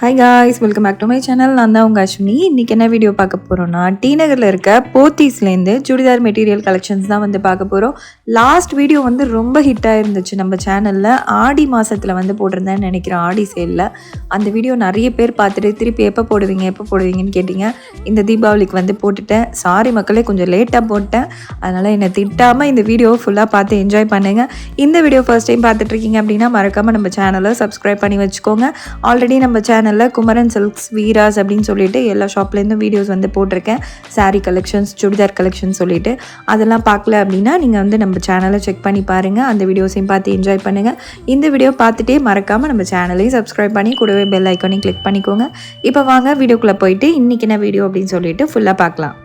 Hi guys welcome back to my channel நான் தான் உங்கள் அஸ்வினி. இன்றைக்கி என்ன வீடியோ பார்க்க போகிறோன்னா டி நகரில் இருக்க போத்தீஸ்லேருந்து சுடிதார் மெட்டீரியல் கலெக்ஷன்ஸ் தான் வந்து பார்க்க போகிறோம் லாஸ்ட் வீடியோ வந்து ரொம்ப ஹிட்டாக இருந்துச்சு நம்ம சேனலில் ஆடி மாதத்தில் வந்து போட்டிருந்தேன்னு நினைக்கிறேன் ஆடி சேலில் அந்த வீடியோ நிறைய பேர் பார்த்துட்டு திருப்பி எப்போ போடுவீங்க எப்போ போடுவீங்கன்னு கேட்டிங்க. இந்த தீபாவளிக்கு வந்து போட்டுட்டேன். சாரி மக்களே கொஞ்சம் லேட்டாக போட்டேன். அதனால் என்னை திட்டாமல் இந்த வீடியோ ஃபுல்லாக பார்த்து என்ஜாய் பண்ணுங்க. இந்த வீடியோ ஃபர்ஸ்ட் டைம் பார்த்துட்ருக்கீங்க அப்படின்னா மறக்காமல் நம்ம சேனலை சப்ஸ்கிரைப் பண்ணி வச்சுக்கோங்க. ஆல்ரெடி நம்ம சேனல் சேனலில் குமரன் சில்க்ஸ் வீராஸ் அப்படின்னு சொல்லிட்டு எல்லா ஷாப்லேருந்தும் வீடியோஸ் வந்து போட்டிருக்கேன். சாரீ கலெக்ஷன்ஸ் சுடிதார் கலெக்ஷன் சொல்லிட்டு. அதெல்லாம் பார்க்கல அப்படின்னா நீங்கள் வந்து நம்ம சேனலை செக் பண்ணி பாருங்கள் அந்த வீடியோஸையும் பார்த்து என்ஜாய் பண்ணுங்கள் இந்த வீடியோ பார்த்துட்டே மறக்காமல் நம்ம சேனலையும் சப்ஸ்கிரைப் பண்ணி கூடவே பெல் ஐக்கானையும் கிளிக் பண்ணிக்கோங்க. இப்போ வாங்க வீடியோக்குள்ளே போயிட்டு இன்றைக்கி என்ன வீடியோ அப்படின்னு சொல்லிட்டு ஃபுல்லாக பார்க்கலாம்.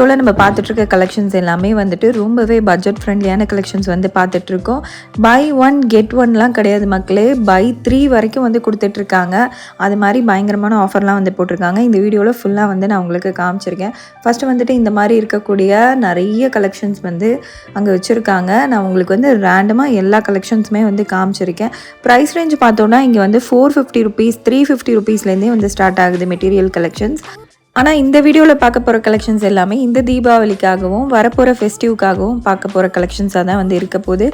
வீடியோவில் நம்ம பார்த்துட்ருக்க கலெக்ஷன்ஸ் எல்லாமே வந்துட்டு ரொம்பவே பட்ஜெட் ஃப்ரெண்ட்லியான கலெக்ஷன்ஸ் வந்து பார்த்துட்ருக்கோம் பை ஒன் கெட் ஒன்லாம் கிடையாது மக்களே. பை த்ரீ வரைக்கும் வந்து கொடுத்துட்ருக்காங்க அது மாதிரி பயங்கரமான ஆஃபர்லாம் வந்து போட்டிருக்காங்க. இந்த வீடியோவில் ஃபுல்லாக வந்து நான் உங்களுக்கு காமிச்சிருக்கேன். ஃபஸ்ட்டு வந்துட்டு இந்த மாதிரி இருக்கக்கூடிய நிறைய கலெக்ஷன்ஸ் வந்து அங்கே வச்சுருக்காங்க. நான் உங்களுக்கு வந்து ரேண்டமாக எல்லா கலெக்ஷன்ஸுமே வந்து காமிச்சிருக்கேன். ப்ரைஸ் ரேஞ்ச் பார்த்தோன்னா இங்கே வந்து four fifty rupees three fifty ருபீஸ்லேருந்தே வந்து ஸ்டார்ட் ஆகுது மெட்டீரியல் கலெக்ஷன்ஸ் ஆனால் இந்த வீடியோவில் பார்க்க போகிற கலெக்ஷன்ஸ் எல்லாமே இந்த தீபாவளிக்காகவும் வரப்போகிற ஃபெஸ்டிவ்க்காகவும் பார்க்க போகிற கலெக்ஷன்ஸாக தான் வந்து இருக்க போகுது.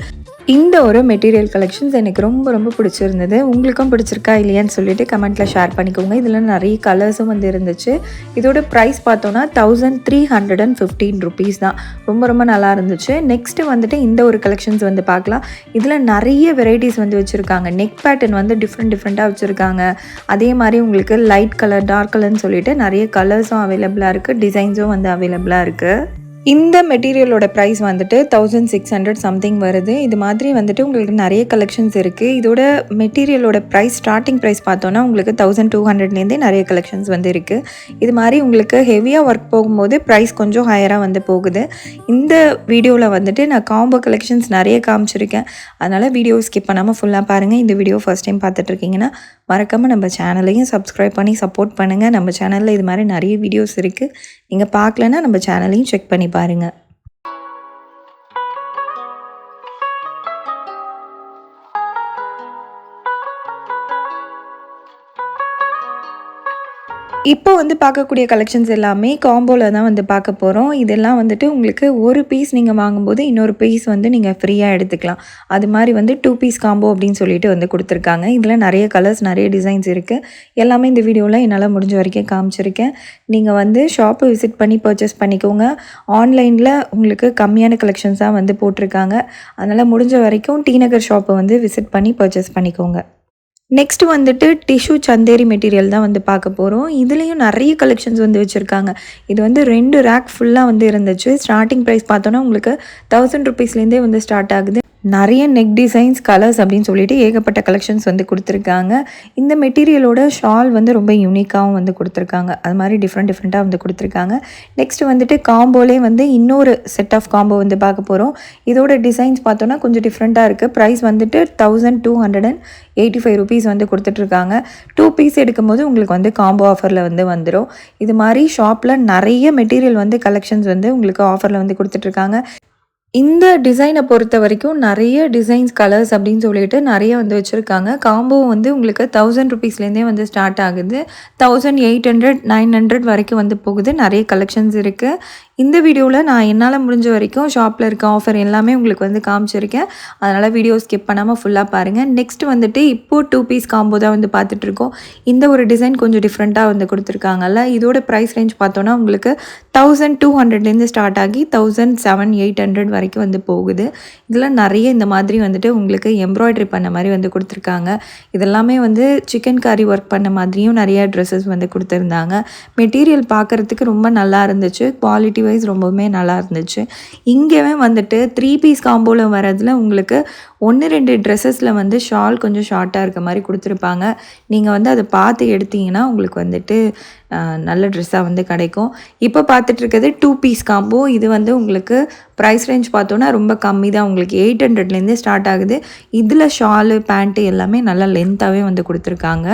இந்த ஒரு மெட்டீரியல் கலெக்ஷன்ஸ் எனக்கு ரொம்ப ரொம்ப பிடிச்சிருந்தது. உங்களுக்கும் பிடிச்சிருக்கா இல்லையான்னு சொல்லிட்டு கமெண்ட்டில் ஷேர் பண்ணிக்கோங்க. இதில் நிறைய கலர்ஸும் வந்து இருந்துச்சு. இதோட ப்ரைஸ் பார்த்தோன்னா thousand three hundred and fifteen rupees தான். ரொம்ப ரொம்ப நல்லா இருந்துச்சு. நெக்ஸ்ட்டு வந்துட்டு இந்த ஒரு கலெக்ஷன்ஸ் வந்து பார்க்கலாம். இதில் நிறைய வெரைட்டிஸ் வந்து வச்சுருக்காங்க. நெக் பேட்டர்ன் வந்து டிஃப்ரெண்ட் டிஃப்ரெண்ட்டாக வச்சுருக்காங்க. அதே மாதிரி உங்களுக்கு லைட் கலர் டார்க் கலர்னு சொல்லிட்டு நிறைய கலர்ஸும் அவைலபிளாக இருக்குது டிசைன்ஸும் வந்து அவைலபிளாக இருக்குது இந்த மெட்டீரியலோட ப்ரைஸ் வந்துட்டு தௌசண்ட் சிக்ஸ் ஹண்ட்ரட் சம்திங் வருது. இது மாதிரி வந்துட்டு உங்களுக்கு நிறைய கலெக்ஷன்ஸ் இருக்குது இதோட மெட்டீரியலோட ப்ரைஸ் ஸ்டார்டிங் ப்ரைஸ் பார்த்தோன்னா உங்களுக்கு தௌசண்ட் டூ ஹண்ட்ரட்லேருந்தே நிறைய கலெக்ஷன்ஸ் வந்து இருக்குது இது மாதிரி உங்களுக்கு ஹெவியாக ஒர்க் போகும்போது ப்ரைஸ் கொஞ்சம் ஹையராக வந்து போகுது. இந்த வீடியோவில் வந்துட்டு நான் காம்போ கலெக்ஷன்ஸ் நிறைய காமிச்சிருக்கேன். அதனால் வீடியோ ஸ்கிப் பண்ணாமல் ஃபுல்லாக பாருங்கள் இந்த வீடியோ ஃபஸ்ட் டைம் பார்த்துட்ருக்கீங்கன்னா மறக்காமல் நம்ம சேனலையும் சப்ஸ்கிரைப் பண்ணி சப்போர்ட் பண்ணுங்கள் நம்ம சேனலில் இது மாதிரி நிறைய வீடியோஸ் இருக்குது நீங்கள் பார்க்கலன்னா நம்ம சேனலையும் செக் பண்ணி பாருங்கள் இப்போ வந்து பார்க்கக்கூடிய கலெக்ஷன்ஸ் எல்லாமே காம்போவில் தான் வந்து பார்க்க போகிறோம் இதெல்லாம் வந்துட்டு உங்களுக்கு ஒரு பீஸ் நீங்கள் வாங்கும்போது இன்னொரு பீஸ் வந்து நீங்கள் ஃப்ரீயாக எடுத்துக்கலாம். அது மாதிரி வந்து டூ பீஸ் காம்போ அப்படின்னு சொல்லிட்டு வந்து கொடுத்துருக்காங்க. இதில் நிறைய கலர்ஸ் நிறைய டிசைன்ஸ் இருக்குது எல்லாமே இந்த வீடியோவில் என்னால் முடிஞ்ச வரைக்கும் காமிச்சிருக்கேன். நீங்கள் வந்து ஷாப்பை விசிட் பண்ணி பர்ச்சேஸ் பண்ணிக்கோங்க. ஆன்லைனில் உங்களுக்கு கம்மியான கலெக்ஷன்ஸாக வந்து போட்டிருக்காங்க. அதனால் முடிஞ்ச வரைக்கும் டி நகர் ஷாப்பை வந்து விசிட் பண்ணி பர்ச்சேஸ் பண்ணிக்கோங்க. நெக்ஸ்ட் வந்துட்டு டிஷ்யூ சந்தேரி மெட்டீரியல் தான் வந்து பார்க்க போகிறோம் இதுலேயும் நிறைய கலெக்ஷன்ஸ் வந்து வச்சுருக்காங்க. இது வந்து ரெண்டு ரேக் ஃபுல்லாக வந்து இருந்துச்சு. ஸ்டார்டிங் ப்ரைஸ் பார்த்தோன்னா உங்களுக்கு தௌசண்ட் ருபீஸ்லேருந்தே வந்து ஸ்டார்ட் ஆகுது. நிறைய நெக் டிசைன்ஸ் கலர்ஸ் அப்படின்னு சொல்லிட்டு ஏகப்பட்ட கலெக்ஷன்ஸ் வந்து கொடுத்துருக்காங்க. இந்த மெட்டீரியலோட ஷால் வந்து ரொம்ப யூனிக்காகவும் வந்து கொடுத்துருக்காங்க. அது மாதிரி டிஃப்ரெண்ட் டிஃப்ரெண்ட்டாக வந்து கொடுத்துருக்காங்க. நெக்ஸ்ட் வந்துட்டு காம்போலே வந்து இன்னொரு செட் ஆஃப் காம்போ வந்து பார்க்க போகிறோம் இதோட டிசைன்ஸ் பார்த்தோன்னா கொஞ்சம் டிஃப்ரெண்ட்டாக இருக்குது ப்ரைஸ் வந்துட்டு thousand two hundred and eighty five rupees வந்து கொடுத்துட்ருக்காங்க டூ பீஸ் எடுக்கும்போது உங்களுக்கு வந்து காம்போ ஆஃபரில் வந்து வந்துடும் இது மாதிரி ஷாப்பில் நிறைய மெட்டீரியல் வந்து கலெக்ஷன்ஸ் வந்து உங்களுக்கு ஆஃபரில் வந்து கொடுத்துட்ருக்காங்க இந்த டிசைனை பொறுத்த வரைக்கும் நிறைய டிசைன்ஸ் கலர்ஸ் அப்படின்னு சொல்லிட்டு நிறைய வந்து வச்சுருக்காங்க. காம்போ வந்து உங்களுக்கு தௌசண்ட் ருபீஸ்லேருந்தே வந்து ஸ்டார்ட் ஆகுது. Thousand eight hundred nine hundred வரைக்கும் வந்து போகுது. நிறைய கலெக்ஷன்ஸ் இருக்குது இந்த வீடியோவில் நான் என்னால் முடிஞ்ச வரைக்கும் ஷாப்பில் இருக்க ஆஃபர் எல்லாமே உங்களுக்கு வந்து காமிச்சிருக்கேன். அதனால் வீடியோ ஸ்கிப் பண்ணாமல் ஃபுல்லாக பாருங்கள் நெக்ஸ்ட் வந்துட்டு இப்போது டூ பீஸ் காம்போ தான் வந்து பார்த்துட்ருக்கோம் இந்த ஒரு டிசைன் கொஞ்சம் டிஃப்ரெண்ட்டாக வந்து கொடுத்துருக்காங்கல்ல. இதோட ப்ரைஸ் ரேஞ்ச் பார்த்தோன்னா உங்களுக்கு தௌசண்ட் டூ ஹண்ட்ரட்லேருந்து ஸ்டார்ட் ஆகி தௌசண்ட் செவன் எயிட் ஹண்ட்ரட் வரைக்கும் வந்து போகுது. இதில் நிறைய இந்த மாதிரி வந்துட்டு உங்களுக்கு எம்ப்ராய்டரி பண்ண மாதிரி வந்து கொடுத்துருக்காங்க. இதெல்லாமே வந்து சிக்கன் காரி ஒர்க் பண்ண மாதிரியும் நிறைய ட்ரெஸ்ஸஸ் வந்து கொடுத்துருந்தாங்க. மெட்டீரியல் பார்க்குறதுக்கு ரொம்ப நல்லா இருந்துச்சு. குவாலிட்டி வைஸ் ரொம்பவுமே நல்லா இருந்துச்சு. இங்கேவே வந்துட்டு த்ரீ பீஸ் காம்போவில் வரதுல உங்களுக்கு ஒன்று ரெண்டு ட்ரெஸ்ஸஸில் வந்து ஷால் கொஞ்சம் ஷார்ட்டாக இருக்க மாதிரி கொடுத்துருப்பாங்க. நீங்கள் வந்து அதை பார்த்து எடுத்தீங்கன்னா உங்களுக்கு வந்துட்டு நல்ல ட்ரெஸ்ஸாக வந்து கிடைக்கும். இப்போ பார்த்துட்ருக்கிறது டூ பீஸ் காம்போ இது வந்து உங்களுக்கு ப்ரைஸ் ரேஞ்ச் பார்த்தோன்னா ரொம்ப கம்மி தான். உங்களுக்கு எயிட் ஹண்ட்ரட்லேருந்தே ஸ்டார்ட் ஆகுது. இதில் ஷாலு பேண்ட்டு எல்லாமே நல்லா லென்த்தாகவே வந்து கொடுத்துருக்காங்க.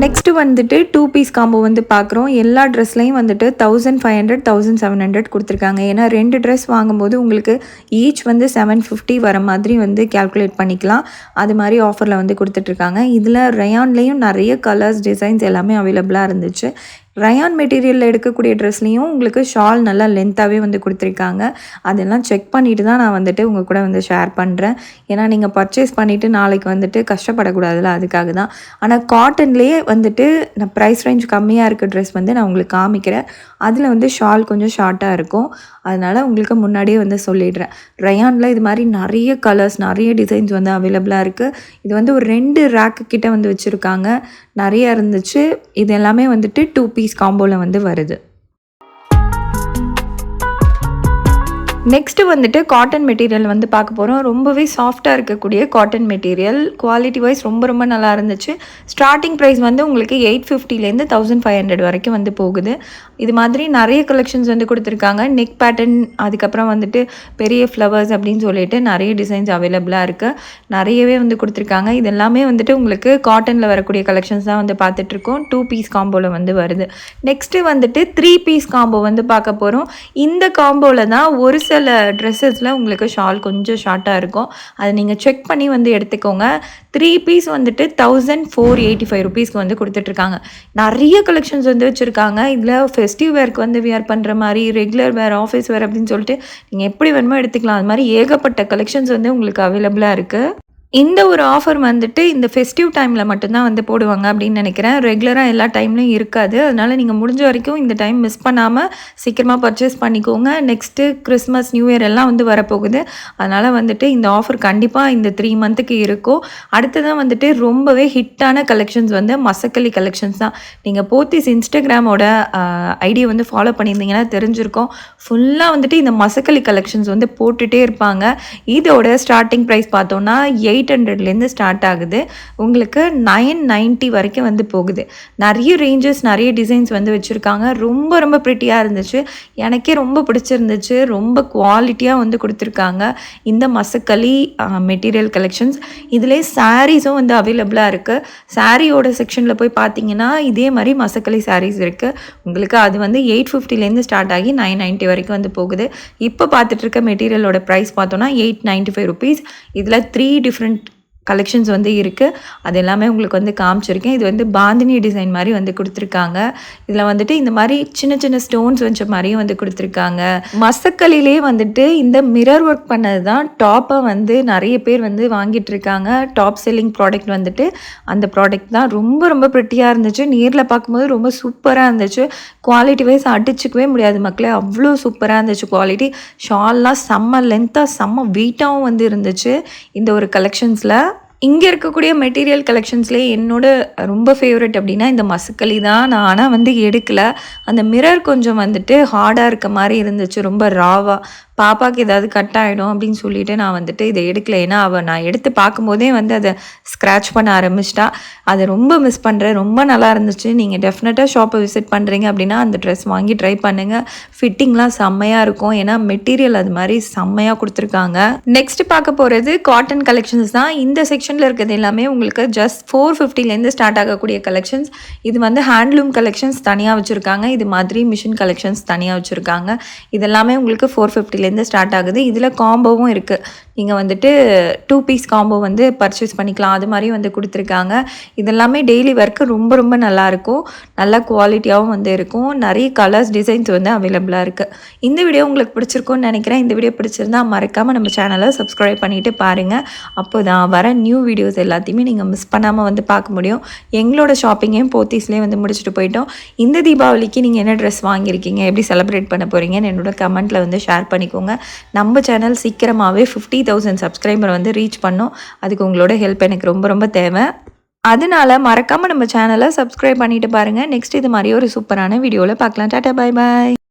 நெக்ஸ்ட்டு வந்துட்டு டூ பீஸ் காம்போ வந்து பார்க்குறோம் எல்லா ட்ரெஸ்லையும் வந்துட்டு thousand five hundred thousand seven hundred கொடுத்துருக்காங்க. ஏன்னா ரெண்டு ட்ரெஸ் வாங்கும்போது உங்களுக்கு ஈச் வந்து செவன் ஃபிஃப்டி வர மாதிரி வந்து கேல்குலேட் பண்ணிக்கலாம். அது மாதிரி ஆஃபரில் வந்து கொடுத்துட்ருக்காங்க இதில் ரயான்லேயும் நிறைய கலர்ஸ் டிசைன்ஸ் எல்லாமே அவைலபிளாக இருந்துச்சு. ரயான் மெட்டீரியலில் எடுக்கக்கூடிய ட்ரெஸ்லேயும் உங்களுக்கு ஷால் நல்லா லென்த்தாகவே வந்து கொடுத்துருக்காங்க. அதெல்லாம் செக் பண்ணிவிட்டு தான் நான் வந்துட்டு உங்கள் கூட வந்து ஷேர் பண்ணுறேன் ஏன்னா நீங்கள் பர்ச்சேஸ் பண்ணிவிட்டு நாளைக்கு வந்துட்டு கஷ்டப்படக்கூடாதுல அதுக்காக தான். ஆனால் காட்டன்லேயே வந்துட்டு நான் ப்ரைஸ் ரேஞ்ச் கம்மியாக இருக்க ட்ரெஸ் வந்து நான் உங்களுக்கு காமிக்கிறேன். அதில் வந்து ஷால் கொஞ்சம் ஷார்ட்டாக இருக்கும். அதனால் உங்களுக்கு முன்னாடியே வந்து சொல்லிடுறேன். ரயானில் இது மாதிரி நிறைய கலர்ஸ் நிறைய டிசைன்ஸ் வந்து அவைலபிளாக இருக்குது இது வந்து ஒரு ரெண்டு ரேக்கு கிட்டே வந்து வச்சுருக்காங்க. நிறைய இருந்துச்சு. இது எல்லாமே வந்துட்டு டூ பீஸ் காம்போவில் வந்து வருது. நெக்ஸ்ட்டு வந்துட்டு காட்டன் மெட்டீரியல் வந்து பார்க்க போகிறோம் ரொம்பவே சாஃப்டாக இருக்கக்கூடிய காட்டன் மெட்டீரியல் குவாலிட்டி வைஸ் ரொம்ப ரொம்ப நல்லா இருந்துச்சு. ஸ்டார்டிங் ப்ரைஸ் வந்து உங்களுக்கு எயிட் ஃபிஃப்டிலேருந்து தௌசண்ட் ஃபைவ் ஹண்ட்ரட் வரைக்கும் வந்து போகுது. இது மாதிரி நிறைய கலெக்ஷன்ஸ் வந்து கொடுத்துருக்காங்க. நெக் பேட்டர்ன் அதுக்கப்புறம் வந்துட்டு பெரிய ஃப்ளவர்ஸ் அப்படின்னு சொல்லிட்டு நிறைய டிசைன்ஸ் அவைலபிளாக இருக்குது நிறையவே வந்து கொடுத்துருக்காங்க. இதெல்லாமே வந்துட்டு உங்களுக்கு காட்டனில் வரக்கூடிய கலெக்ஷன்ஸ் தான் வந்து பார்த்துட்ருக்கோம் டூ பீஸ் காம்போவில் வந்து வருது. நெக்ஸ்ட்டு வந்துட்டு த்ரீ பீஸ் காம்போ வந்து பார்க்க போகிறோம் இந்த காம்போவில் தான் ஒரு சில ட்ரெஸ்ஸஸில் உங்களுக்கு ஷால் கொஞ்சம் ஷார்ட்டாக இருக்கும். அதை நீங்கள் செக் பண்ணி வந்து எடுத்துக்கோங்க. த்ரீ பீஸ் வந்துட்டு தௌசண்ட் ஃபோர் எயிட்டி ஃபைவ் ருபீஸ்க்கு வந்து கொடுத்துட்ருக்காங்க. நிறைய கலெக்ஷன்ஸ் வந்து வச்சுருக்காங்க. இதில் ஃபெஸ்டிவ் வேர்க்கு வந்து வியர் பண்ணுற மாதிரி ரெகுலர் வேர் ஆஃபீஸ் வேர் அப்படின்னு சொல்லிட்டு நீங்கள் எப்படி வேணுமோ எடுத்துக்கலாம். அது மாதிரி ஏகப்பட்ட கலெக்ஷன்ஸ் வந்து உங்களுக்கு அவைலபிளாக இருக்குது இந்த ஒரு ஆஃபர் வந்துட்டு இந்த ஃபெஸ்டிவ் டைமில் மட்டும்தான் வந்து போடுவாங்க அப்படின்னு நினைக்கிறேன். ரெகுலராக எல்லா டைம்லையும் இருக்காது. அதனால் நீங்கள் முடிஞ்ச வரைக்கும் இந்த டைம் மிஸ் பண்ணாமல் சீக்கிரமாக பர்ச்சேஸ் பண்ணிக்கோங்க. நெக்ஸ்ட்டு கிறிஸ்மஸ் நியூ இயர் எல்லாம் வந்து வரப்போகுது. அதனால் வந்துட்டு இந்த ஆஃபர் கண்டிப்பாக இந்த த்ரீ மந்த்துக்கு இருக்கும். அடுத்ததான் வந்துட்டு ரொம்பவே ஹிட்டான கலெக்ஷன்ஸ் வந்து மசக்கலி கலெக்ஷன்ஸ் தான். நீங்கள் போத்திஸ் இன்ஸ்டாகிராமோட ஐடியை வந்து ஃபாலோ பண்ணியிருந்தீங்கன்னா தெரிஞ்சிருக்கும். ஃபுல்லாக வந்துட்டு இந்த மசக்கலி கலெக்ஷன்ஸ் வந்து போட்டுகிட்டே இருப்பாங்க. இதோட ஸ்டார்டிங் ப்ரைஸ் பார்த்தோன்னா எயிட் எயிட் ஹண்ட்ரட்லேருந்து ஸ்டார்ட் ஆகுது. உங்களுக்கு நைன் நைன்ட்டி வரைக்கும் வந்து போகுது. நிறைய ரேஞ்சஸ் நிறைய டிசைன்ஸ் வந்து வச்சுருக்காங்க. ரொம்ப ரொம்ப ப்ரிட்டியாக இருந்துச்சு. எனக்கே ரொம்ப பிடிச்சிருந்துச்சு. ரொம்ப குவாலிட்டியாக வந்து கொடுத்துருக்காங்க. இந்த மசக்களி மெட்டீரியல் கலெக்ஷன்ஸ் இதிலே சாரீஸும் வந்து அவைலபிளாக இருக்குது சாரியோட செக்ஷனில் போய் பார்த்தீங்கன்னா இதே மாதிரி மசக்களி சாரீஸ் இருக்குது உங்களுக்கு அது வந்து எயிட் ஃபிஃப்டிலேருந்து ஸ்டார்ட் ஆகி நைன் நைன்ட்டி வரைக்கும் வந்து போகுது. இப்போ பார்த்துட்டு இருக்க மெட்டீரியலோட ப்ரைஸ் பார்த்தோன்னா எயிட் நைன்ட்டி ஃபைவ் ருபீஸ் இதில் த்ரீ டிஃப்ரெண்ட் கலெக்ஷன்ஸ் வந்து இருக்குது அது எல்லாமே உங்களுக்கு வந்து காமிச்சிருக்கேன். இது வந்து பாந்தினி டிசைன் மாதிரி வந்து கொடுத்துருக்காங்க. இதில் வந்துட்டு இந்த மாதிரி சின்ன சின்ன ஸ்டோன்ஸ் வச்ச மாதிரியும் வந்து கொடுத்துருக்காங்க. மசக்கலிலே வந்துட்டு இந்த மிரர் ஒர்க் பண்ணது தான் டாப்பை வந்து நிறைய பேர் வந்து வாங்கிட்டு இருக்காங்க. டாப் செல்லிங் ப்ராடக்ட் வந்துட்டு அந்த ப்ராடக்ட் தான். ரொம்ப ரொம்ப ப்ரிட்டியாக இருந்துச்சு. நேரில் பார்க்கும்போது ரொம்ப சூப்பராக இருந்துச்சு. குவாலிட்டி வைஸ் அடிச்சுக்கவே முடியாது மக்களே. அவ்வளோ சூப்பராக இருந்துச்சு குவாலிட்டி ஷால்லாம் செம்ம லென்த்தாக செம்ம வெயிட்டாகவும் வந்து இருந்துச்சு. இந்த ஒரு கலெக்ஷன்ஸில் இங்கே இருக்கக்கூடிய மெட்டீரியல் கலெக்ஷன்ஸ்லேயே என்னோட ரொம்ப ஃபேவரட் அப்படின்னா இந்த மசுக்களி தான். நான் ஆனால் வந்து எடுக்கல. அந்த மிரர் கொஞ்சம் வந்துட்டு ஹார்டாக இருக்க மாதிரி இருந்துச்சு. ரொம்ப ராவாக பாப்பாவுக்கு ஏதாவது கட் ஆகிடும் அப்படின்னு சொல்லிட்டு நான் வந்துட்டு இதை எடுக்கல. ஏன்னா அவள் நான் எடுத்து பார்க்கும்போதே வந்து அதை ஸ்க்ராட்ச் பண்ண ஆரம்பிச்சிட்டா. அதை ரொம்ப மிஸ் பண்ணுறேன் ரொம்ப நல்லா இருந்துச்சு. நீங்கள் டெஃபினட்டாக ஷாப்பை விசிட் பண்ணுறீங்க அப்படின்னா அந்த ட்ரெஸ் வாங்கி ட்ரை பண்ணுங்கள் ஃபிட்டிங்லாம் செம்மையாக இருக்கும். ஏன்னா மெட்டீரியல் அது மாதிரி செம்மையாக கொடுத்துருக்காங்க. நெக்ஸ்ட் பார்க்க போகிறது காட்டன் கலெக்ஷன்ஸ் தான். இந்த செக்ஷன் செக்ஷனில் இருக்கிறது எல்லாமே உங்களுக்கு ஜஸ்ட் ஃபோர் ஃபிஃப்டிலேருந்து ஸ்டார்ட் ஆகக்கூடிய கலெக்ஷன்ஸ் இது வந்து ஹேண்ட்லூம் கலெக்ஷன்ஸ் தனியாக வச்சுருக்காங்க. இது மாதிரி மிஷின் கலெக்ஷன்ஸ் தனியாக வச்சுருக்காங்க. இது எல்லாமே உங்களுக்கு ஃபோர் ஃபிஃப்டிலேருந்து ஸ்டார்ட் ஆகுது. இதில் காம்போவும் இருக்குது நீங்கள் வந்துட்டு டூ பீஸ் காம்போ வந்து பர்ச்சேஸ் பண்ணிக்கலாம். அது மாதிரி வந்து கொடுத்துருக்காங்க. இதெல்லாமே டெய்லி ஒர்க்கு ரொம்ப ரொம்ப நல்லாயிருக்கும் நல்ல குவாலிட்டியாகவும் வந்து இருக்கும். நிறைய கலர்ஸ் டிசைன்ஸ் வந்து அவைலபிளாக இருக்குது இந்த வீடியோ உங்களுக்கு பிடிச்சிருக்கும்னு நினைக்கிறேன். இந்த வீடியோ பிடிச்சிருந்தா மறக்காமல் நம்ம சேனலை சப்ஸ்கிரைப் பண்ணிவிட்டு பாருங்கள் அப்போ தான் வர நியூ வீடியோஸ் எல்லாத்தையுமே நீங்கள் மிஸ் பண்ணாமல் வந்து பார்க்க முடியும். எங்களோட ஷாப்பிங்கையும் போத்தீஸ்லேயே வந்து முடிச்சுட்டு போயிட்டோம். இந்த தீபாவளிக்கு நீங்கள் என்ன ட்ரெஸ் வாங்கியிருக்கீங்க? எப்படி செலிப்ரேட் பண்ண போகிறீங்கன்னு என்னோட கமெண்ட்டில் வந்து ஷேர் பண்ணிக்கோங்க. நம்ம சேனல் சீக்கிரமாகவே ஃபிஃப்டி தௌசண்ட் சப்ஸ்கிரைபர் வந்து ரீச் பண்ணோம். அதுக்கு உங்களோட ஹெல்ப் எனக்கு ரொம்ப ரொம்ப தேவை. அதனால மறக்காமல் நம்ம சேனலை சப்ஸ்கிரைப் பண்ணிட்டு பாருங்கள் நெக்ஸ்ட் இது மாதிரி ஒரு சூப்பரான வீடியோவில் பார்க்கலாம். டாட்டா பாய் பாய்